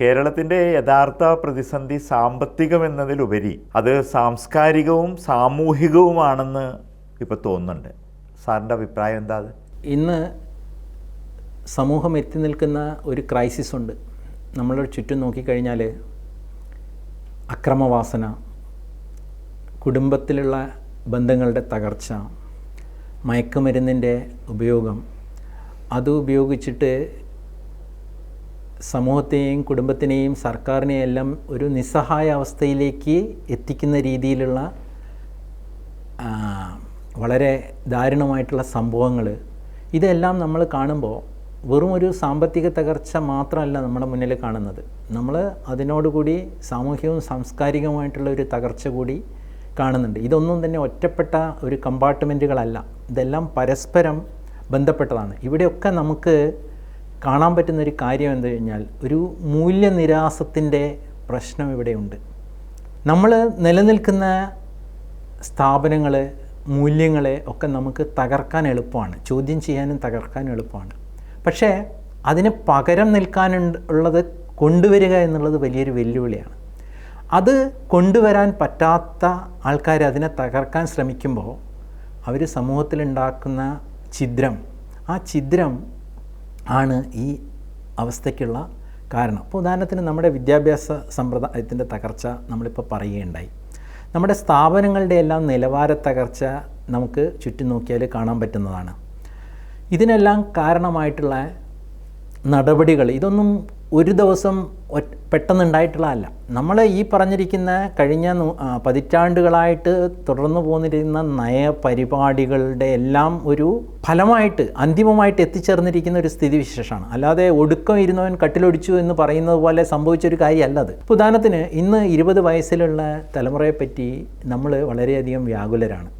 കേരളത്തിന്റെ യഥാർത്ഥ പ്രതിസന്ധി സാമ്പത്തികം എന്നതിലുപരി അത് സാംസ്കാരികവും സാമൂഹികവുമാണെന്ന് ഇപ്പോൾ തോന്നുന്നുണ്ട്. സാറിന്റെ അഭിപ്രായം എന്താ അത്? ഇന്ന് സമൂഹം എത്തി നിൽക്കുന്ന ഒരു ക്രൈസിസ് ഉണ്ട്. നമ്മളുടെ ചുറ്റും നോക്കിക്കഴിഞ്ഞാൽ അക്രമവാസന കുടുംബത്തിലുള്ള ബന്ധങ്ങളുടെ തകർച്ച മയക്കുമരുന്നിന്റെ ഉപയോഗം അത് ഉപയോഗിച്ചിട്ട് സമൂഹത്തെയും കുടുംബത്തിനെയും സർക്കാരിനെയും എല്ലാം ഒരു നിസ്സഹായ അവസ്ഥയിലേക്ക് എത്തിക്കുന്ന രീതിയിലുള്ള വളരെ ദാരുണമായിട്ടുള്ള സംഭവങ്ങൾ ഇതെല്ലാം നമ്മൾ കാണുമ്പോൾ വെറും ഒരു സാമ്പത്തിക തകർച്ച മാത്രമല്ല നമ്മുടെ മുന്നിൽ കാണുന്നത്. നമ്മൾ അതിനോടുകൂടി സാമൂഹികവും സാംസ്കാരികവുമായിട്ടുള്ള ഒരു തകർച്ച കൂടി കാണുന്നുണ്ട്. ഇതൊന്നും തന്നെ ഒറ്റപ്പെട്ട ഒരു കമ്പാർട്ട്മെന്റുകളല്ല ഇതെല്ലാം പരസ്പരം ബന്ധപ്പെട്ടതാണ്. ഇവിടെയൊക്കെ നമുക്ക് കാണാൻ പറ്റുന്ന ഒരു കാര്യം എന്ത് കഴിഞ്ഞാൽ ഒരു മൂല്യനിരാസത്തിന്റെ പ്രശ്നം ഇവിടെയുണ്ട് നമ്മൾ നിലനിൽക്കുന്ന സ്ഥാപനങ്ങൾ മൂല്യങ്ങളെ ഒക്കെ നമുക്ക് തകർക്കാൻ എളുപ്പമാണ്. ചോദ്യം ചെയ്യാനും തകർക്കാൻ എളുപ്പമാണ്. പക്ഷേ അതിന് പകരം നിൽക്കാനുണ്ട് ഉള്ളത് കൊണ്ടുവരിക എന്നുള്ളത് വലിയൊരു വെല്ലുവിളിയാണ്. അത് കൊണ്ടുവരാൻ പറ്റാത്ത ആൾക്കാർ അതിനെ തകർക്കാൻ ശ്രമിക്കുമ്പോൾ അവർ സമൂഹത്തിലുണ്ടാക്കുന്ന ഛിദ്രം ആ ഛിദ്രം ആണ് ഈ അവസ്ഥയ്ക്കുള്ള കാരണം. അപ്പോൾ ഉദാഹരണത്തിന് നമ്മുടെ വിദ്യാഭ്യാസ സമ്പ്രദായത്തിന്റെ തകർച്ച നമ്മളിപ്പോൾ പറയുകയുണ്ടായി. നമ്മുടെ സ്ഥാപനങ്ങളുടെ എല്ലാം നിലവാര തകർച്ച നമുക്ക് ചുറ്റും നോക്കിയാൽ കാണാൻ പറ്റുന്നതാണ്. ഇതിനെല്ലാം കാരണമായിട്ടുള്ള നടപടികൾ ഇതൊന്നും ഒരു ദിവസം പെട്ടെന്ന് പെട്ടെന്നുണ്ടായിട്ടുള്ളതല്ല. നമ്മൾ ഈ പറഞ്ഞിരിക്കുന്ന കഴിഞ്ഞ പതിറ്റാണ്ടുകളായിട്ട് തുടർന്നു പോന്നിരുന്ന നയപരിപാടികളുടെ എല്ലാം ഒരു ഫലമായിട്ട് അന്തിമമായിട്ട് എത്തിച്ചേർന്നിരിക്കുന്ന ഒരു സ്ഥിതിവിശേഷമാണ് അല്ലാതെ ഒടുക്കം ഇരുന്നവൻ കട്ടിലൊടിച്ചു എന്ന് പറയുന്നത് പോലെ സംഭവിച്ചൊരു കാര്യമല്ല അത്. ഉദാഹരണത്തിന് ഇന്ന് ഇരുപത് വയസ്സിലുള്ള തലമുറയെപ്പറ്റി നമ്മൾ വളരെയധികം വ്യാകുലരാണ്.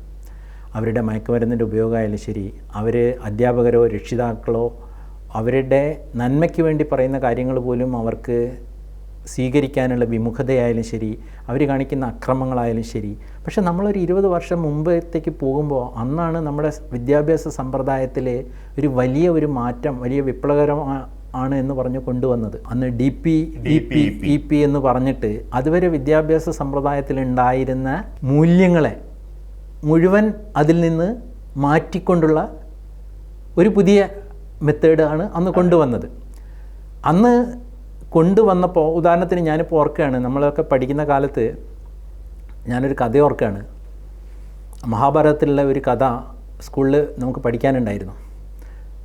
അവരുടെ മയക്കുമരുന്നിന്റെ ഉപയോഗമായാലും ശരി അവർ അധ്യാപകരോ രക്ഷിതാക്കളോ അവരുടെ നന്മയ്ക്ക് വേണ്ടി പറയുന്ന കാര്യങ്ങൾ പോലും അവർക്ക് സ്വീകരിക്കാനുള്ള വിമുഖതയായാലും ശരി അവർ കാണിക്കുന്ന അക്രമങ്ങളായാലും ശരി. പക്ഷെ നമ്മളൊരു ഇരുപത് വർഷം മുമ്പത്തേക്ക് പോകുമ്പോൾ അന്നാണ് നമ്മുടെ വിദ്യാഭ്യാസ സമ്പ്രദായത്തിലെ ഒരു വലിയ ഒരു മാറ്റം വലിയ വിപ്ലവകരമാണ് ആണ് എന്ന് പറഞ്ഞ് കൊണ്ടുവന്നത്. അന്ന് D P D P E P എന്ന് പറഞ്ഞിട്ട് അതുവരെ വിദ്യാഭ്യാസ സമ്പ്രദായത്തിൽ ഉണ്ടായിരുന്ന മൂല്യങ്ങളെ മുഴുവൻ അതിൽ നിന്ന് മാറ്റിക്കൊണ്ടുള്ള ഒരു പുതിയ മെത്തേഡാണ് അന്ന് കൊണ്ടുവന്നത്. അന്ന് കൊണ്ടുവന്നപ്പോൾ ഉദാഹരണത്തിന് ഞാനിപ്പോൾ ഓർക്കുകയാണ് നമ്മളൊക്കെ പഠിക്കുന്ന കാലത്ത് ഞാനൊരു കഥ ഓർക്കുകയാണ്. മഹാഭാരതത്തിലുള്ള ഒരു കഥ സ്കൂളിൽ നമുക്ക് പഠിക്കാനുണ്ടായിരുന്നു.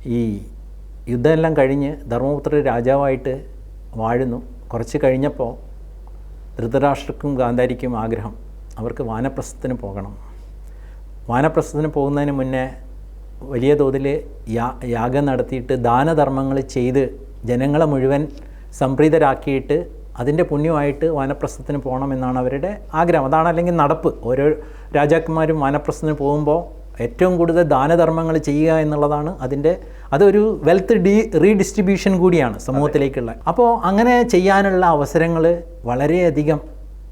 ഈ യുദ്ധമെല്ലാം കഴിഞ്ഞ് ധർമ്മപുത്ര രാജാവായിട്ട് വാഴുന്നു. കുറച്ച് കഴിഞ്ഞപ്പോൾ ധൃതരാഷ്ട്രക്കും ഗാന്ധാരിക്കും ആഗ്രഹം അവർക്ക് വാനപ്രസ്ഥത്തിന് പോകണം. വാനപ്രസ്ഥത്തിന് പോകുന്നതിന് മുന്നേ വലിയ തോതിൽ യാ യാഗം നടത്തിയിട്ട് ദാനധർമ്മങ്ങൾ ചെയ്ത് ജനങ്ങളെ മുഴുവൻ സംപ്രീതരാക്കിയിട്ട് അതിന്റെ പുണ്യമായിട്ട് വാനപ്രസ്ഥത്തിന് പോകണമെന്നാണ് അവരുടെ ആഗ്രഹം. അതാണ് അല്ലെങ്കിൽ നടപ്പ്. ഓരോ രാജാക്കന്മാരും വാനപ്രസ്ഥത്തിന് പോകുമ്പോൾ ഏറ്റവും കൂടുതൽ ദാനധർമ്മങ്ങൾ ചെയ്യുക എന്നുള്ളതാണ് അതിന്റെ അതൊരു വെൽത്ത് ഡി റീഡിസ്ട്രിബ്യൂഷൻ കൂടിയാണ് സമൂഹത്തിലേക്കുള്ള. അപ്പോൾ അങ്ങനെ ചെയ്യാനുള്ള അവസരങ്ങൾ വളരെയധികം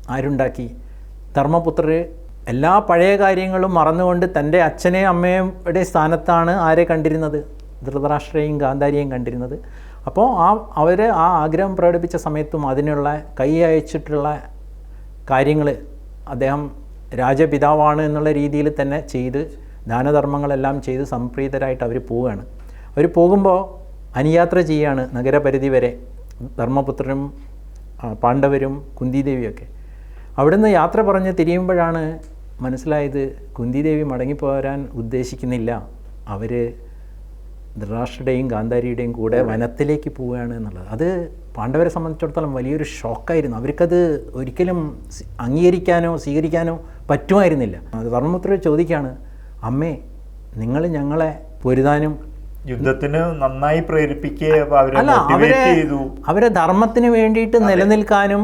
ആരുണ്ടാക്കി. ധർമ്മപുത്രർ എല്ലാ പഴയ കാര്യങ്ങളും മറന്നുകൊണ്ട് തന്റെ അച്ഛനെയും അമ്മയുടെ സ്ഥാനത്താണ് ആരെ കണ്ടിരുന്നത്? ധൃതരാഷ്ട്രയും ഗാന്ധാരിയെയും കണ്ടിരുന്നത്. അപ്പോൾ ആ അവർ ആ ആഗ്രഹം പ്രകടിപ്പിച്ച സമയത്തും അതിനുള്ള കൈ അയച്ചിട്ടുള്ള കാര്യങ്ങൾ അദ്ദേഹം രാജപിതാവാണ് എന്നുള്ള രീതിയിൽ തന്നെ ചെയ്ത് ദാനധർമ്മങ്ങളെല്ലാം ചെയ്ത് സംപ്രീതരായിട്ട് അവർ പോവുകയാണ്. അവർ പോകുമ്പോൾ അനുയാത്ര ചെയ്യുകയാണ് നഗരപരിധി വരെ. ധർമ്മപുത്രനും പാണ്ഡവരും കുന്തിദേവിയൊക്കെ അവിടുന്ന് യാത്ര പറഞ്ഞ് തിരിയുമ്പോഴാണ് മനസ്സിലായത് കുന്തിദേവി മടങ്ങിപ്പോരാൻ ഉദ്ദേശിക്കുന്നില്ല. അവർ ധൃതരാഷ്ട്രയുടെയും ഗാന്ധാരിയുടെയും കൂടെ വനത്തിലേക്ക് പോവുകയാണ് എന്നുള്ളത്. അത് പാണ്ഡവരെ സംബന്ധിച്ചിടത്തോളം വലിയൊരു ഷോക്കായിരുന്നു. അവർക്കത് ഒരിക്കലും അംഗീകരിക്കാനോ സ്വീകരിക്കാനോ പറ്റുമായിരുന്നില്ല. ധർമ്മപുത്ര ചോദിക്കുകയാണ് അമ്മേ നിങ്ങൾ ഞങ്ങളെ പൊരുതാനും യുദ്ധത്തിന് നന്നായി പ്രേരിപ്പിക്കുക അവരെ ധർമ്മത്തിന് വേണ്ടിയിട്ട് നിലനിൽക്കാനും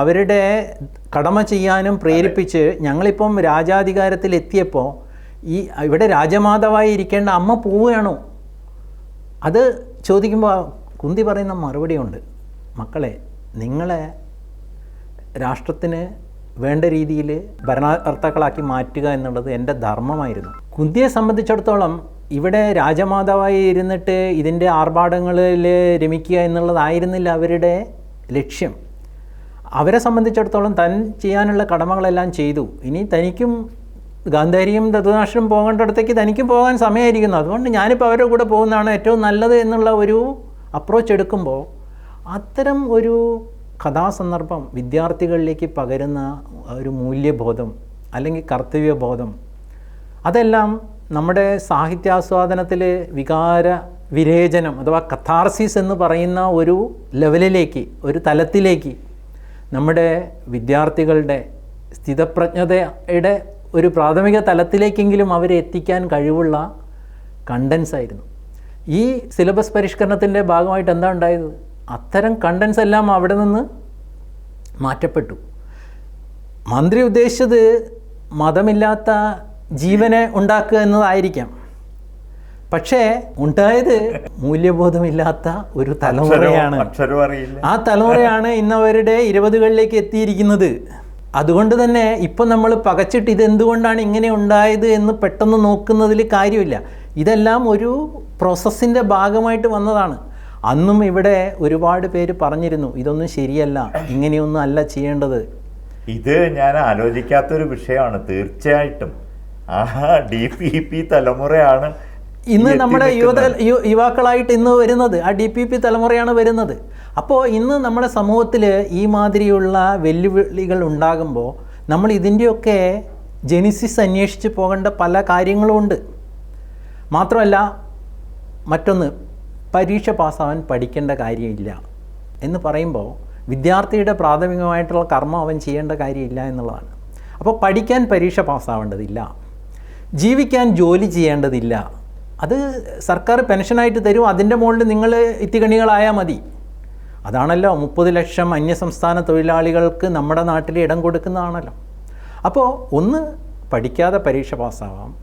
അവരുടെ കടമ ചെയ്യാനും പ്രേരിപ്പിച്ച് ഞങ്ങളിപ്പം രാജാധികാരത്തിൽ എത്തിയപ്പോൾ ഈ ഇവിടെ രാജമാതാവായി ഇരിക്കേണ്ട അമ്മ പോവുകയാണോ? അത് ചോദിക്കുമ്പോൾ കുന്തി പറയുന്ന മറുപടിയുണ്ട് മക്കളെ നിങ്ങളെ രാഷ്ട്രത്തിന് വേണ്ട രീതിയിൽ ഭരണകർത്താക്കളാക്കി മാറ്റുക എന്നുള്ളത് എന്റെ ധർമ്മമായിരുന്നു. കുന്തിയെ സംബന്ധിച്ചിടത്തോളം ഇവിടെ രാജമാതാവായി ഇരുന്നിട്ട് ഇതിന്റെ ആർഭാടങ്ങളിൽ രമിക്കുക എന്നുള്ളതായിരുന്നില്ല അവരുടെ ലക്ഷ്യം. സംബന്ധിച്ചിടത്തോളം താൻ ചെയ്യാനുള്ള കടമകളെല്ലാം ചെയ്തു. ഇനി തനിക്കും ഗാന്ധാരിയും ദത്തുനാഷനും പോകേണ്ടടത്തേക്ക് തനിക്കും പോകാൻ സമയമായിരിക്കുന്നു. അതുകൊണ്ട് ഞാനിപ്പോൾ അവരുടെ കൂടെ പോകുന്നതാണ് ഏറ്റവും നല്ലത് എന്നുള്ള ഒരു അപ്രോച്ച് എടുക്കുമ്പോൾ അത്തരം ഒരു കഥാസന്ദർഭം വിദ്യാർത്ഥികളിലേക്ക് പകരുന്ന ഒരു മൂല്യബോധം അല്ലെങ്കിൽ കർത്തവ്യബോധം അതെല്ലാം നമ്മുടെ സാഹിത്യാസ്വാദനത്തിൽ വികാര വിരേചനം അഥവാ കഥാർസിസ് എന്ന് പറയുന്ന ഒരു ലെവലിലേക്ക് ഒരു തലത്തിലേക്ക് നമ്മുടെ വിദ്യാർത്ഥികളുടെ സ്ഥിതപ്രജ്ഞതയുടെ ഒരു പ്രാഥമിക തലത്തിലേക്കെങ്കിലും അവരെ എത്തിക്കാൻ കഴിവുള്ള കണ്ടൻസ് ആയിരുന്നു. ഈ സിലബസ് പരിഷ്കരണത്തിന്റെ ഭാഗമായിട്ട് എന്താ ഉണ്ടായത്? അത്തരം കണ്ടൻസ് എല്ലാം അവിടെ നിന്ന് മാറ്റപ്പെട്ടു. മന്ത്രി ഉദ്ദേശിച്ചത് മതമില്ലാത്ത ജീവനെ ഉണ്ടാക്കുക എന്നതായിരിക്കാം. പക്ഷേ ഉണ്ടായത് മൂല്യബോധമില്ലാത്ത ഒരു തലമുറയാണ്. ആ തലമുറയാണ് ഇന്ന് അവരുടെ ഇരുപതുകളിലേക്ക് എത്തിയിരിക്കുന്നത്. അതുകൊണ്ട് തന്നെ ഇപ്പം നമ്മൾ പകച്ചിട്ട് ഇതെന്തുകൊണ്ടാണ് ഇങ്ങനെ ഉണ്ടായത് എന്ന് പെട്ടെന്ന് നോക്കുന്നതിൽ കാര്യമില്ല. ഇതെല്ലാം ഒരു പ്രോസസ്സിന്റെ ഭാഗമായിട്ട് വന്നതാണ്. അന്നും ഇവിടെ ഒരുപാട് പേര് പറഞ്ഞിരുന്നു ഇതൊന്നും ശരിയല്ല ഇങ്ങനെയൊന്നും അല്ല ചെയ്യേണ്ടത്. ഇത് ഞാൻ ആലോചിക്കാത്തൊരു വിഷയമാണ് തീർച്ചയായിട്ടും. ആ ഡി പി പി തലമുറയാണ് ഇന്ന് നമ്മുടെ യുവത യുവാക്കളായിട്ട് ഇന്ന് വരുന്നത് ആ ഡി പി പി തലമുറയാണ് വരുന്നത്. അപ്പോൾ ഇന്ന് നമ്മുടെ സമൂഹത്തിൽ ഈ മാതിരിയുള്ള വെല്ലുവിളികൾ ഉണ്ടാകുമ്പോൾ നമ്മൾ ഇതിന്റെയൊക്കെ ജെനിസിസ് അന്വേഷിച്ച് പോകേണ്ട പല കാര്യങ്ങളും ഉണ്ട്. മാത്രമല്ല മറ്റൊന്ന് പരീക്ഷ പാസ്സാവാൻ പഠിക്കേണ്ട കാര്യമില്ല എന്ന് പറയുമ്പോൾ വിദ്യാർത്ഥിയുടെ പ്രാഥമികമായിട്ടുള്ള കർമ്മം അവൻ ചെയ്യേണ്ട കാര്യമില്ല എന്നുള്ളതാണ്. അപ്പോൾ പഠിക്കാൻ പരീക്ഷ പാസ്സാവേണ്ടതില്ല. ജീവിക്കാൻ ജോലി ചെയ്യേണ്ടതില്ല. അത് സർക്കാർ പെൻഷനായിട്ട് തരും അതിന്റെ മുകളിൽ നിങ്ങൾ ഇത്തികണികളായാൽ മതി. അതാണല്ലോ മുപ്പത് ലക്ഷം അന്യസംസ്ഥാന തൊഴിലാളികൾക്ക് നമ്മുടെ നാട്ടിൽ ഇടം കൊടുക്കുന്നതാണല്ലോ. അപ്പോൾ ഒന്ന് പഠിക്കാതെ പരീക്ഷ പാസ്സാവാം.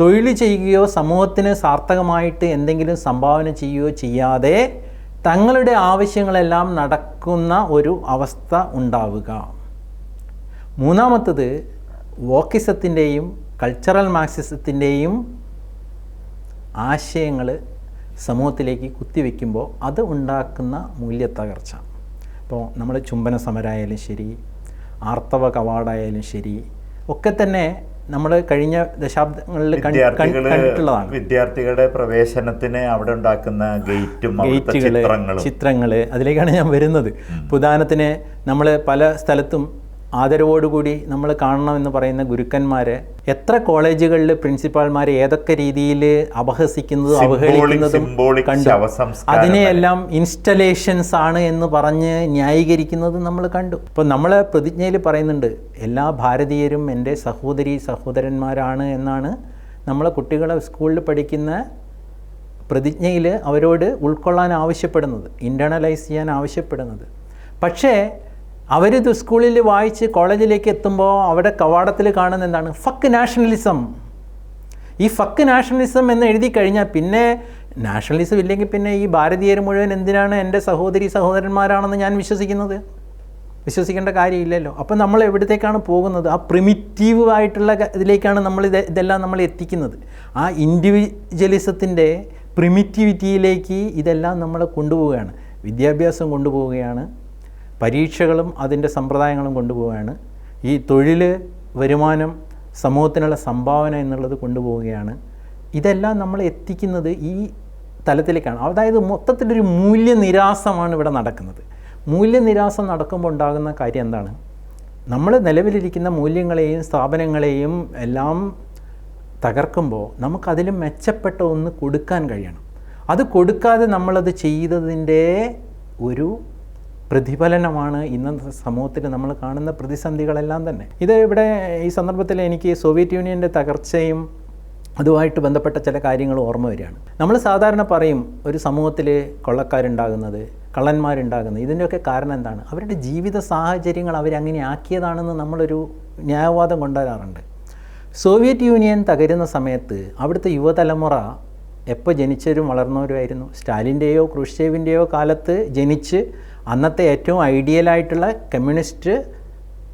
തൊഴിൽ ചെയ്യുകയോ സമൂഹത്തിന് സാർത്ഥകമായിട്ട് എന്തെങ്കിലും സംഭാവന ചെയ്യുകയോ ചെയ്യാതെ തങ്ങളുടെ ആവശ്യങ്ങളെല്ലാം നടക്കുന്ന ഒരു അവസ്ഥ ഉണ്ടാവുക. മൂന്നാമത്തത് വോക്കിസത്തിന്റെയും കൾച്ചറൽ മാർക്സിസത്തിന്റെയും ആശയങ്ങൾ സമൂഹത്തിലേക്ക് കുത്തിവെക്കുമ്പോൾ അത് ഉണ്ടാക്കുന്ന മൂല്യത്തകർച്ച. ഇപ്പോൾ നമ്മൾ ചുംബന സമരമായാലും ശരി ആർത്തവ കവാടായാലും ശരി ഒക്കെ തന്നെ നമ്മൾ കഴിഞ്ഞ ദശാബ്ദങ്ങളിൽ കണ്ടിട്ടുള്ളതാണ്. വിദ്യാർത്ഥികളുടെ പ്രവേശനത്തിന് അവിടെ ഉണ്ടാക്കുന്ന ഗേറ്റും ഗേറ്റുകൾ ചിത്രങ്ങൾ അതിലേക്കാണ് ഞാൻ വരുന്നത്. ഉദാഹരണത്തിന് നമ്മൾ പല സ്ഥലത്തും ആദരവോടുകൂടി നമ്മൾ കാണണമെന്ന് പറയുന്ന ഗുരുക്കന്മാരെ എത്ര കോളേജുകളിൽ പ്രിൻസിപ്പാൾമാരെ ഏതൊക്കെ രീതിയിൽ അപഹസിക്കുന്നതും അവഹേളിക്കുന്നതും കണ്ടു. അതിനെയെല്ലാം ഇൻസ്റ്റലേഷൻസ് ആണ് എന്ന് പറഞ്ഞ് ന്യായീകരിക്കുന്നത് നമ്മൾ കണ്ടു. ഇപ്പോൾ നമ്മളെ പ്രതിജ്ഞയിൽ പറയുന്നുണ്ട് എല്ലാ ഭാരതീയരും എന്റെ സഹോദരി സഹോദരന്മാരാണ് എന്നാണ് നമ്മളെ കുട്ടികളെ സ്കൂളിൽ പഠിക്കുന്ന പ്രതിജ്ഞയിൽ അവരോട് ഉൾക്കൊള്ളാൻ ആവശ്യപ്പെടുന്നത് ഇന്റേണലൈസ് ചെയ്യാൻ ആവശ്യപ്പെടുന്നത്. പക്ഷേ അവരിത് സ്കൂളിൽ വായിച്ച് കോളേജിലേക്ക് എത്തുമ്പോൾ അവിടെ കവാടത്തിൽ കാണുന്ന എന്താണ്? ഫക്ക് നാഷണലിസം ഈ ഫക്ക് നാഷണലിസം എന്ന് എഴുതി കഴിഞ്ഞാൽ പിന്നെ നാഷണലിസം ഇല്ലെങ്കിൽ പിന്നെ ഈ ഭാരതീയർ മുഴുവൻ എന്തിനാണ് എന്റെ സഹോദരി സഹോദരന്മാരാണെന്ന് ഞാൻ വിശ്വസിക്കുന്നത്? വിശ്വസിക്കേണ്ട കാര്യമില്ലല്ലോ. അപ്പം നമ്മൾ എവിടത്തേക്കാണ് പോകുന്നത്? ആ പ്രിമിറ്റീവ് ആയിട്ടുള്ള ഇതിലേക്കാണ് നമ്മൾ ഇത് ഇതെല്ലാം നമ്മൾ എത്തിക്കുന്നത്. ആ ഇൻഡിവിജ്വലിസത്തിന്റെ പ്രിമിറ്റിവിറ്റിയിലേക്ക് ഇതെല്ലാം നമ്മൾ കൊണ്ടുപോവുകയാണ്. വിദ്യാഭ്യാസം കൊണ്ടുപോവുകയാണ്. പരീക്ഷകളും അതിന്റെ സമ്പ്രദായങ്ങളും കൊണ്ടുപോവുകയാണ്. ഈ തൊഴിൽ വരുമാനം സമൂഹത്തിനുള്ള സംഭാവന എന്നുള്ളത് കൊണ്ടുപോവുകയാണ്. ഇതെല്ലാം നമ്മൾ എത്തിക്കുന്നത് ഈ തലത്തിലേക്കാണ്. അതായത് മൊത്തത്തിലൊരു മൂല്യനിരാസമാണ് ഇവിടെ നടക്കുന്നത്. മൂല്യനിരാസം നടക്കുമ്പോൾ ഉണ്ടാകുന്ന കാര്യം എന്താണ്? നമ്മൾ നിലവിലിരിക്കുന്ന മൂല്യങ്ങളെയും സ്ഥാപനങ്ങളെയും എല്ലാം തകർക്കുമ്പോൾ നമുക്കതിലും മെച്ചപ്പെട്ട ഒന്ന് കൊടുക്കാൻ കഴിയണം. അത് കൊടുക്കാതെ നമ്മളത് ചെയ്തതിന്റെ ഒരു പ്രതിഫലനമാണ് ഇന്നത്തെ സമൂഹത്തിൽ നമ്മൾ കാണുന്ന പ്രതിസന്ധികളെല്ലാം തന്നെ. ഇത് ഇവിടെ ഈ സന്ദർഭത്തിൽ എനിക്ക് സോവിയറ്റ് യൂണിയന്റെ തകർച്ചയും അതുമായിട്ട് ബന്ധപ്പെട്ട ചില കാര്യങ്ങൾ ഓർമ്മ വരികയാണ്. നമ്മൾ സാധാരണ പറയും ഒരു സമൂഹത്തിൽ കൊള്ളക്കാരുണ്ടാകുന്നത് കള്ളന്മാരുണ്ടാകുന്നത് ഇതിന്റെയൊക്കെ കാരണം എന്താണ്? അവരുടെ ജീവിത സാഹചര്യങ്ങൾ അവരങ്ങനെ ആക്കിയതാണെന്ന് നമ്മളൊരു ന്യായവാദം കൊണ്ടുവരാറുണ്ട്. സോവിയറ്റ് യൂണിയൻ തകരുന്ന സമയത്ത് അവിടുത്തെ യുവതലമുറ എപ്പോൾ ജനിച്ചവരും വളർന്നവരുമായിരുന്നു. സ്റ്റാലിന്റെയോ ക്രൂഷ്ചേവിന്റെയോ കാലത്ത് ജനിച്ച് അന്നത്തെ ഏറ്റവും ഐഡിയലായിട്ടുള്ള കമ്മ്യൂണിസ്റ്റ്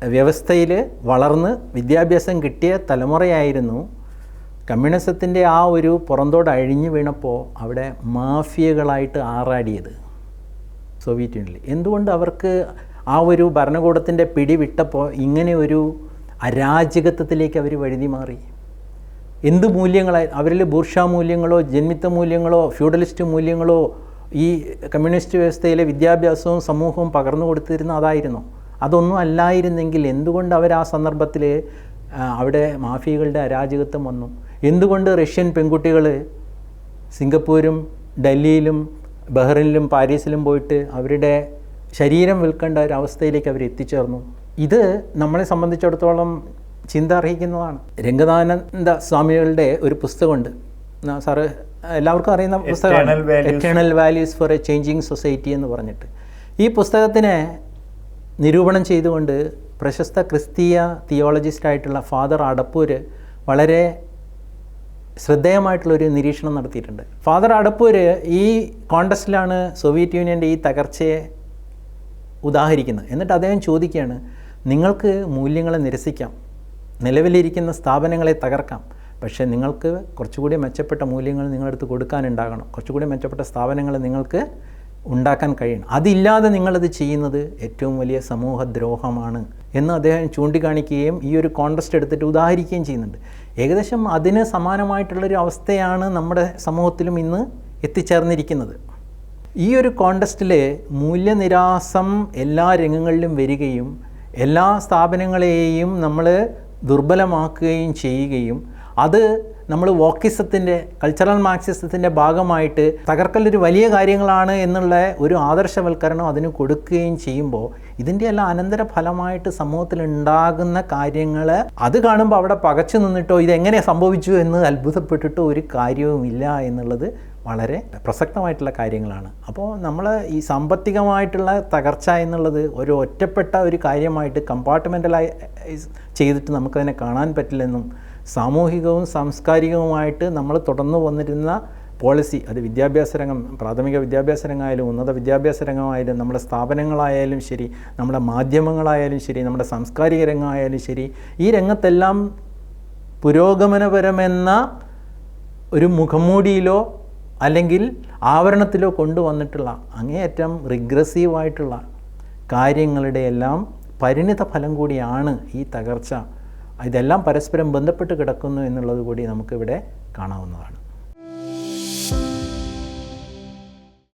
വ്യവസ്ഥയിൽ വളർന്ന് വിദ്യാഭ്യാസം കിട്ടിയ തലമുറയായിരുന്നു കമ്മ്യൂണിസത്തിന്റെ ആ ഒരു പുറന്തോട് അഴിഞ്ഞു വീണപ്പോൾ അവിടെ മാഫിയകളായിട്ട് ആറാടിയത് സോവിയറ്റ് യൂണിയനിൽ. എന്തുകൊണ്ട് അവർക്ക് ആ ഒരു ഭരണകൂടത്തിന്റെ പിടി വിട്ടപ്പോൾ ഇങ്ങനെ ഒരു അരാജകത്വത്തിലേക്ക് അവർ വഴുതി മാറി? എന്ത് മൂല്യങ്ങളായി? അവരിൽ ബൂർഷ മൂല്യങ്ങളോ ജന്മിത്ത മൂല്യങ്ങളോ ഫ്യൂഡലിസ്റ്റ് മൂല്യങ്ങളോ ഈ കമ്മ്യൂണിസ്റ്റ് വ്യവസ്ഥയിലെ വിദ്യാഭ്യാസവും സമൂഹവും പകർന്നു കൊടുത്തിരുന്ന അതായിരുന്നു. അതൊന്നും അല്ലായിരുന്നെങ്കിൽ എന്തുകൊണ്ട് അവർ ആ സന്ദർഭത്തിൽ അവിടെ മാഫിയകളുടെ അരാജകത്വം വന്നു? എന്തുകൊണ്ട് റഷ്യൻ പെൺകുട്ടികൾ സിംഗപ്പൂരും ഡൽഹിയിലും ബഹ്റിനിലും പാരീസിലും പോയിട്ട് അവരുടെ ശരീരം വിൽക്കേണ്ട ഒരു അവസ്ഥയിലേക്ക് അവർ എത്തിച്ചേർന്നു? ഇത് നമ്മളെ സംബന്ധിച്ചിടത്തോളം ചിന്ത അർഹിക്കുന്നതാണ്. രംഗനാനന്ദ സ്വാമികളുടെ ഒരു പുസ്തകമുണ്ട്. സാറ് എല്ലാവർക്കും അറിയുന്ന പുസ്തകമാണ് eternal values for a changing society എന്ന് പറഞ്ഞിട്ട്. ഈ പുസ്തകത്തിനെ നിരൂപണം ചെയ്തുകൊണ്ട് പ്രശസ്ത ക്രിസ്തീയ തിയോളജിസ്റ്റായിട്ടുള്ള ഫാദർ അടപ്പൂർ വളരെ ശ്രദ്ധേയമായിട്ടുള്ളൊരു നിരീക്ഷണം നടത്തിയിട്ടുണ്ട്. ഫാദർ അടപ്പൂര് ഈ കോണ്ടസ്റ്റിലാണ് സോവിയറ്റ് യൂണിയന്റെ ഈ തകർച്ചയെ ഉദാഹരിക്കുന്നത്. എന്നിട്ട് അദ്ദേഹം ചോദിക്കുകയാണ് നിങ്ങൾക്ക് മൂല്യങ്ങളെ നിരസിക്കാം നിലവിലിരിക്കുന്ന സ്ഥാപനങ്ങളെ തകർക്കാം പക്ഷേ നിങ്ങൾക്ക് കുറച്ചുകൂടി മെച്ചപ്പെട്ട മൂല്യങ്ങൾ നിങ്ങളെടുത്ത് കൊടുക്കാനുണ്ടാകണം. കുറച്ചുകൂടി മെച്ചപ്പെട്ട സ്ഥാപനങ്ങൾ നിങ്ങൾക്ക് ഉണ്ടാക്കാൻ കഴിയണം. അതില്ലാതെ നിങ്ങളത് ചെയ്യുന്നത് ഏറ്റവും വലിയ സമൂഹദ്രോഹമാണ് എന്ന് അദ്ദേഹം ചൂണ്ടിക്കാണിക്കുകയും ഈ ഒരു കോൺട്രസ്റ്റ് എടുത്തിട്ട് ഉദാഹരിക്കുകയും ചെയ്യുന്നുണ്ട്. ഏകദേശം അതിന് സമാനമായിട്ടുള്ളൊരു അവസ്ഥയാണ് നമ്മുടെ സമൂഹത്തിലും ഇന്ന് എത്തിച്ചേർന്നിരിക്കുന്നത്. ഈ ഒരു കോൺടസ്റ്റിലെ മൂല്യനിരാസം എല്ലാ രംഗങ്ങളിലും വരികയും എല്ലാ സ്ഥാപനങ്ങളെയും നമ്മൾ ദുർബലമാക്കുകയും ചെയ്യുകയും അത് നമ്മൾ വോക്കിസത്തിന്റെ കൾച്ചറൽ മാർക്സിസത്തിന്റെ ഭാഗമായിട്ട് തകർക്കലൊരു വലിയ കാര്യങ്ങളാണ് എന്നുള്ള ഒരു ആദർശവൽക്കരണം അതിന് കൊടുക്കുകയും ചെയ്യുമ്പോൾ ഇതിന്റെ എല്ലാം അനന്തര ഫലമായിട്ട് സമൂഹത്തിൽ ഉണ്ടാകുന്ന കാര്യങ്ങൾ അത് കാണുമ്പോൾ അവിടെ പകച്ചു നിന്നിട്ടോ ഇതെങ്ങനെ സംഭവിച്ചു എന്ന് അത്ഭുതപ്പെട്ടിട്ടോ ഒരു കാര്യവുമില്ല എന്നുള്ളത് വളരെ പ്രസക്തമായിട്ടുള്ള കാര്യങ്ങളാണ്. അപ്പോൾ നമ്മൾ ഈ സാമ്പത്തികമായിട്ടുള്ള തകർച്ച എന്നുള്ളത് ഒരു ഒറ്റപ്പെട്ട ഒരു കാര്യമായിട്ട് കമ്പാർട്ട്മെന്റലായി ചെയ്തിട്ട് നമുക്കതിനെ കാണാൻ പറ്റില്ലെന്നും സാമൂഹികവും സാംസ്കാരികവുമായിട്ട് നമ്മൾ തുടർന്നു വന്നിരുന്ന പോളിസി അത് വിദ്യാഭ്യാസ രംഗം പ്രാഥമിക വിദ്യാഭ്യാസ രംഗമായാലും ഉന്നത വിദ്യാഭ്യാസ രംഗമായാലും നമ്മുടെ സ്ഥാപനങ്ങളായാലും ശരി നമ്മുടെ മാധ്യമങ്ങളായാലും ശരി നമ്മുടെ സാംസ്കാരിക രംഗമായാലും ശരി ഈ രംഗത്തെല്ലാം പുരോഗമനപരമെന്ന ഒരു മുഖംമൂടിയിലോ അല്ലെങ്കിൽ ആവരണത്തിലോ കൊണ്ടുവന്നിട്ടുള്ള അങ്ങേയറ്റം റിഗ്രസീവായിട്ടുള്ള കാര്യങ്ങളുടെ എല്ലാം പരിണിത ഫലം കൂടിയാണ് ഈ തകർച്ച. ഇതെല്ലാം പരസ്പരം ബന്ധപ്പെട്ട് കിടക്കുന്നു എന്നുള്ളത് കൂടി നമുക്കിവിടെ കാണാവുന്നതാണ്.